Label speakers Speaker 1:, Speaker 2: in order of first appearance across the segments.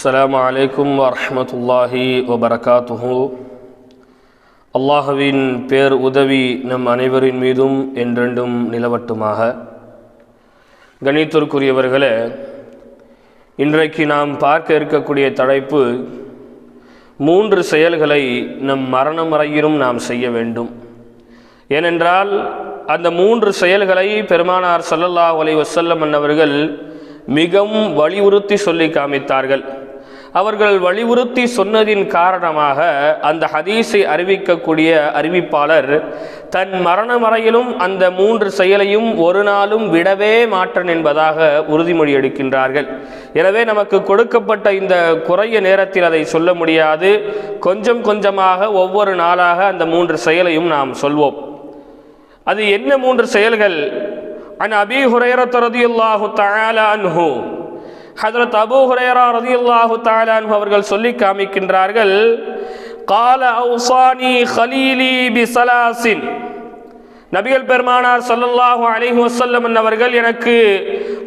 Speaker 1: அஸ்லாம் வலைக்கம் வரமத்துல்லாஹி வபரகாத்துஹு அல்லாஹுவின் பேர் உதவி நம் அனைவரின் மீதும் என்றென்றும் நிலவட்டுமாக. கணித்திற்குரியவர்களே இன்றைக்கு நாம் பார்க்க இருக்கக்கூடிய தலைப்பு மூன்று செயல்களை நம் மரணம் வரையிலும் நாம் செய்ய வேண்டும். ஏனென்றால் அந்த மூன்று செயல்களை பெருமானார் சல்லல்லா ஒலை வசல்லம் அன்னவர்கள் மிகவும் வலியுறுத்தி சொல்லி காமித்தார்கள். அவர்கள் வலியுறுத்தி சொன்னதின் காரணமாக அந்த ஹதீஸை அறிவிக்கக்கூடிய அறிவிப்பாளர் தன் மரணம் வரையிலும் அந்த மூன்று செயலையும் ஒரு நாளும் விடவே மாற்றன் என்பதாக உறுதிமொழி எடுக்கின்றார்கள். எனவே நமக்கு கொடுக்கப்பட்ட இந்த குறைய நேரத்தில் அதை சொல்ல முடியாது. கொஞ்சம் கொஞ்சமாக ஒவ்வொரு நாளாக அந்த மூன்று செயலையும் நாம் சொல்வோம். அது என்ன மூன்று செயல்கள்? அன் அபி ஹுரையரத் ரதியுல்லாஹு தஆலா அன்ஹு ஹதரத் அபு ஹுரேரா ரதி அல்லாஹு தாலான் அவர்கள் சொல்லி காமிக்கின்றார்கள் கால அவுசானி ஹலீலி பி சலாசின் நபிகள் பெருமானார் சல்லல்லாஹு அலைஹி வசல்லம் அவர்கள் எனக்கு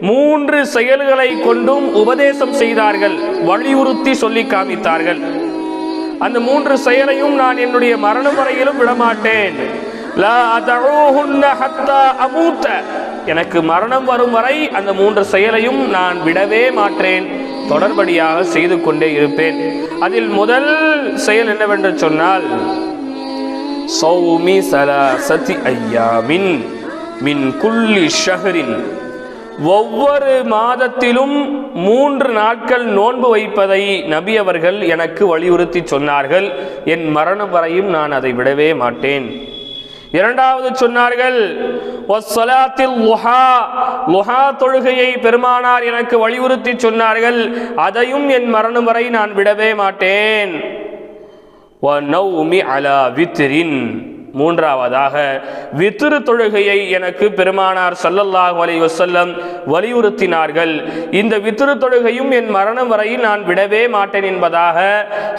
Speaker 1: மூன்று செயல்களை கொண்டும் உபதேசம் செய்தார்கள் வலியுறுத்தி சொல்லி காமித்தார்கள். அந்த மூன்று செயலையும் நான் என்னுடைய மரணம் வரையிலும் விடமாட்டேன். எனக்கு மரணம் வரும் வரை அந்த மூன்று செயலையும் நான் விடவே மாட்டேன் தொடர்படியாக செய்து கொண்டே இருப்பேன். அதில் முதல் செயல் என்னவென்று சொன்னால் சௌமி சலாசதி ஐயாமின் மின் குல்லி ஷஹரின். ஒவ்வொரு மாதத்திலும் மூன்று நாட்கள் நோன்பு வைப்பதை நபி அவர்கள் எனக்கு வலியுறுத்தி சொன்னார்கள். என் மரணம் வரையும் நான் அதை விடவே மாட்டேன். இரண்டாவது சொன்னார்கள் தொழுகையை பெருமானார் எனக்கு வலியுறுத்தி சொன்னார்கள். அதையும் என் மரணம் வரை நான் விடவே மாட்டேன். வ அலா மூன்றாவதாக வித்திரு தொழுகையை எனக்கு பெருமானார் சல்லல்லாஹ் அலி வசல்லம் வலியுறுத்தினார்கள். இந்த வித்திரு தொழுகையும் என் மரணம் வரையில் நான் விடவே மாட்டேன் என்பதாக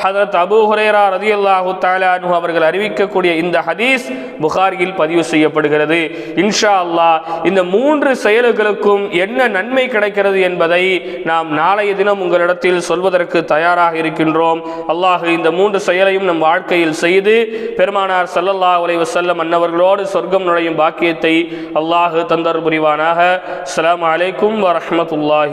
Speaker 1: ஹதரத் அபு ஹுரேரா ரதி அல்லாஹு தாலானு அவர்கள் அறிவிக்கக்கூடிய இந்த ஹதீஸ் புகாரியில் பதிவு செய்யப்படுகிறது. இன்ஷா அல்லாஹ் இந்த மூன்று செயல்களுக்கும் என்ன நன்மை கிடைக்கிறது என்பதை நாம் நாளைய தினம் உங்களிடத்தில் சொல்வதற்கு தயாராக இருக்கின்றோம். அல்லாஹு இந்த மூன்று செயலையும் நம் வாழ்க்கையில் செய்து பெருமானார் சல்லல்லா உலை வசல்லம் அன்னவர்களோடு சொர்க்கம் நுழையும் பாக்கியத்தை அல்லாஹு தந்தர் புரிவானாக. அஸ்ஸலாமு அலைக்கும் வரமத்துல்லாஹி